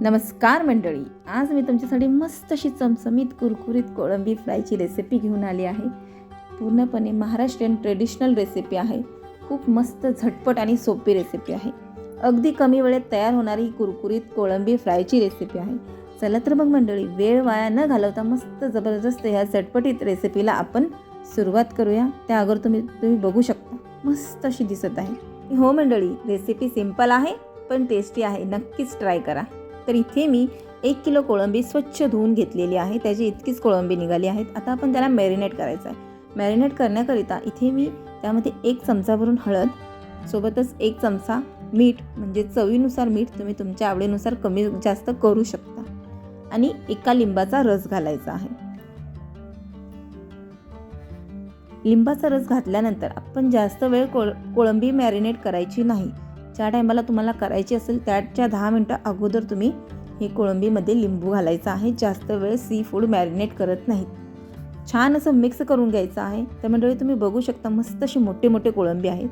नमस्कार मंडळी. आज मी तुमच्यासाठी मस्त अशी चमचमीत कुरकुरीत कोळंबी फ्रायची रेसिपी घेऊन आली आहे. पूर्णपणे महाराष्ट्रीयन ट्रेडिशनल रेसिपी आहे. खूप मस्त झटपट आणि सोपी रेसिपी आहे. अगदी कमी वेळेत तयार होणारी ही कुरकुरीत कोळंबी फ्रायची रेसिपी आहे. चला तर मग मंडळी वेळ वाया न घालवता मस्त जबरदस्त ह्या झटपटीत रेसिपीला आपण सुरुवात करूया. त्या अगोदर तुम्ही तुम्ही बघू शकता. मस्त अशी दिसत आहे. हो मंडळी रेसिपी सिंपल आहे पण टेस्टी आहे. नक्कीच ट्राय करा. तर इथे मी एक किलो कोळंबी स्वच्छ धुवून घेतलेली आहे. त्याची इतकीच कोळंबी निघाली आहेत. आता आपण त्याला मॅरिनेट करायचं आहे मॅरिनेट करण्याकरिता इथे मी त्यामध्ये एक चमचा भरून हळद सोबतच एक चमचा मीठ म्हणजे चवीनुसार मीठ तुम्ही तुमच्या आवडीनुसार कमी जास्त करू शकता. आणि एका लिंबाचा रस घालायचा आहे. लिंबाचा रस घातल्यानंतर आपण जास्त वेळ कोळ कोळंबी मॅरिनेट करायची नाही. ज्या टायमाला तुम्हाला करायची असेल त्याच्या दहा मिनटं अगोदर तुम्ही हे कोळंबीमध्ये लिंबू घालायचं आहे. जास्त वेळ सी फूड मॅरिनेट करत नाहीत. छान असं मिक्स करून घ्यायचं आहे. तर मंडळी तुम्ही बघू शकता मस्त असे मोठे मोठे कोळंबी आहेत.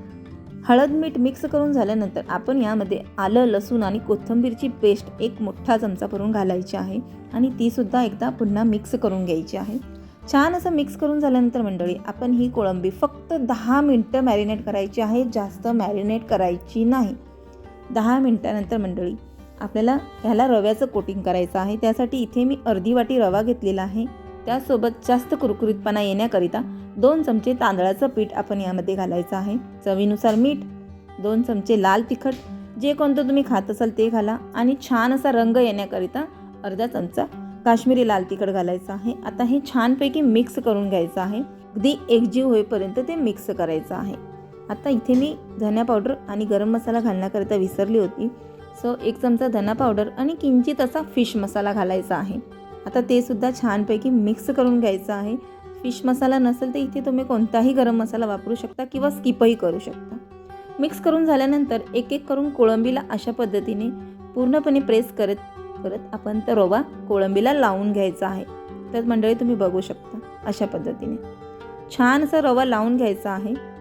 हळद मीठ मिक्स करून झाल्यानंतर आपण यामध्ये आलं लसूण आणि कोथिंबीरची पेस्ट एक मोठा चमचा भरून घालायची आहे. आणि तीसुद्धा एकदा पुन्हा मिक्स करून घ्यायची आहे. छान असं मिक्स करून झाल्यानंतर मंडळी आपण ही कोळंबी फक्त दहा मिनटं मॅरिनेट करायची आहे जास्त मॅरिनेट करायची नाही. दहा मिनटानंतर मंडळी आपल्याला ह्याला रव्याचं कोटिंग करायचं आहे. त्यासाठी इथे मी अर्धी वाटी रवा घेतलेला आहे. त्यासोबत जास्त कुरकुरीतपणा येण्याकरिता दोन चमचे तांदळाचं पीठ आपण यामध्ये घालायचं आहे. चवीनुसार मीठ दोन चमचे लाल तिखट जे कोणतं तुम्ही खात असाल ते घाला. आणि छान असा रंग येण्याकरिता अर्धा चमचा काश्मीरी लाल तिखट घालायचं आहे. आता हे छानपैकी मिक्स करून घ्यायचं आहे. अगदी एकजीव होईपर्यंत ते मिक्स करायचं आहे. आता इथे मी धन्या पावडर आणि गरम मसाला घालण्याकरिता विसरली होती. सो एक चमचा धना पावडर आणि किंचित असा फिश मसाला घालायचा आहे. आता ते सुद्धा छानपैकी मिक्स करून घ्यायचं आहे. फिश मसाला नसेल तर इथे तुम्ही कोणताही गरम मसाला वापरू शकता किंवा स्किपही करू शकता. मिक्स करून झाल्यानंतर एक एक करून कोळंबीला अशा पद्धतीने पूर्णपणे प्रेस करत करत आपण तर रवा कोळंबीला लावून घ्यायचा आहे. तर मंडळी तुम्ही बघू शकता अशा पद्धतीने. छान असा रवा लावून घ्यायचा आहे.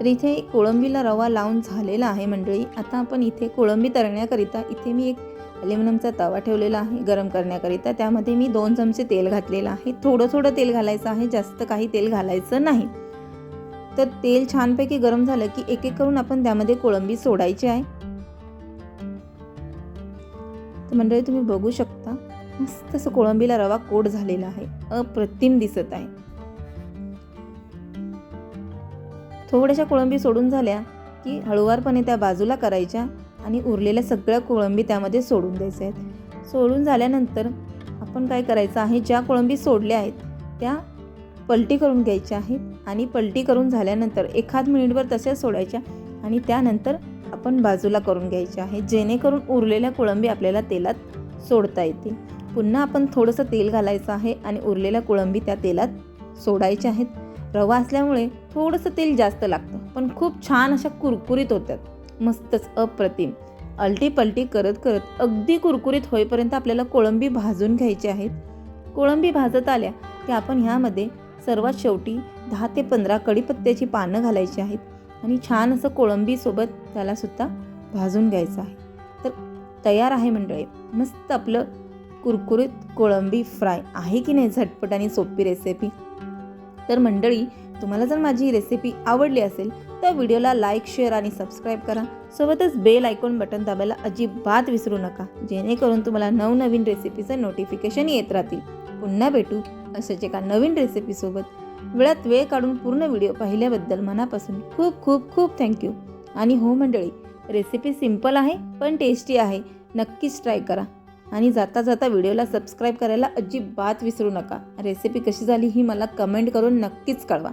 तर इथे कोळंबीला रवा लावून झालेला आहे मंडळी. आता आपण इथे कोळंबी तरण्याकरिता इथे मी एक ॲल्युमिनियमचा तवा ठेवलेला आहे गरम करण्याकरिता. त्यामध्ये मी दोन चमचे तेल घातलेलं आहे. थोडं थोडं तेल घालायचं आहे जास्त काही तेल घालायचं नाही. तर तेल छानपैकी गरम झालं की एक एक करून आपण त्यामध्ये कोळंबी सोडायची आहे. तर मंडळी तुम्ही बघू शकता मस्त असं कोळंबीला रवा कोट झालेला आहे. अप्रतिम दिसत आहे. थोड्याशा कोळंबी सोडून झाल्या की हळुवारपणे त्या बाजूला करायच्या आणि उरलेल्या सगळ्या कोळंबी त्यामध्ये सोडून द्यायच्या आहेत सोडून झाल्यानंतर आपण काय करायचं आहे ज्या कोळंबी सोडल्या आहेत त्या पलटी करून घ्यायच्या आहेत आणि पलटी करून झाल्यानंतर एखाद मिनिटभर तसेच सोडायच्या आणि त्यानंतर आपण बाजूला करून घ्यायच्या आहे. जेणेकरून उरलेल्या कोळंबी आपल्याला तेलात सोडता येतील. पुन्हा आपण थोडंसं तेल घालायचं आहे आणि उरलेल्या कोळंबी त्या तेलात सोडायच्या आहेत. रवा असल्यामुळे थोडंसं तेल जास्त लागतं. पण खूप छान अशा कुरकुरीत होत्यात. मस्तच अप्रतिम. अलटीपलटी करत करत अगदी कुरकुरीत होईपर्यंत आपल्याला कोळंबी भाजून घ्यायची आहेत. कोळंबी भाजत आल्या की आपण ह्यामध्ये सर्वात शेवटी दहा ते पंधरा कढीपत्त्याची पानं घालायची आहेत आणि छान असं कोळंबीसोबत त्यालासुद्धा भाजून घ्यायचं आहे. तर तयार आहे मंडळी. मस्त आपलं कुरकुरीत कोळंबी फ्राय आहे की नाही झटपट आणि सोपी रेसिपी? तर मंडळी तुम्हाला जर माझी रेसिपी आवडली असेल तर व्हिडिओला लाईक शेअर आणि सबस्क्राईब करा. सोबतच बेल आयकॉन बटन दाबायला अजिबात विसरू नका जेणेकरून तुम्हाला नवनवीन रेसिपीचं नोटिफिकेशन येत राहतील. पुन्हा भेटू अशाच एका नवीन रेसिपीसोबत वेळात वेळ काढून पूर्ण व्हिडिओ पाहिल्याबद्दल मनापासून खूप खूप खूप थँक्यू आणि हो मंडळी रेसिपी सिंपल आहे पण टेस्टी आहे. नक्कीच ट्राय करा. आणि जाता जाता व्हिडिओला सबस्क्राईब करायला अजिबात विसरू नका. रेसिपी कशी झाली ही मला कमेंट करून नक्कीच कळवा.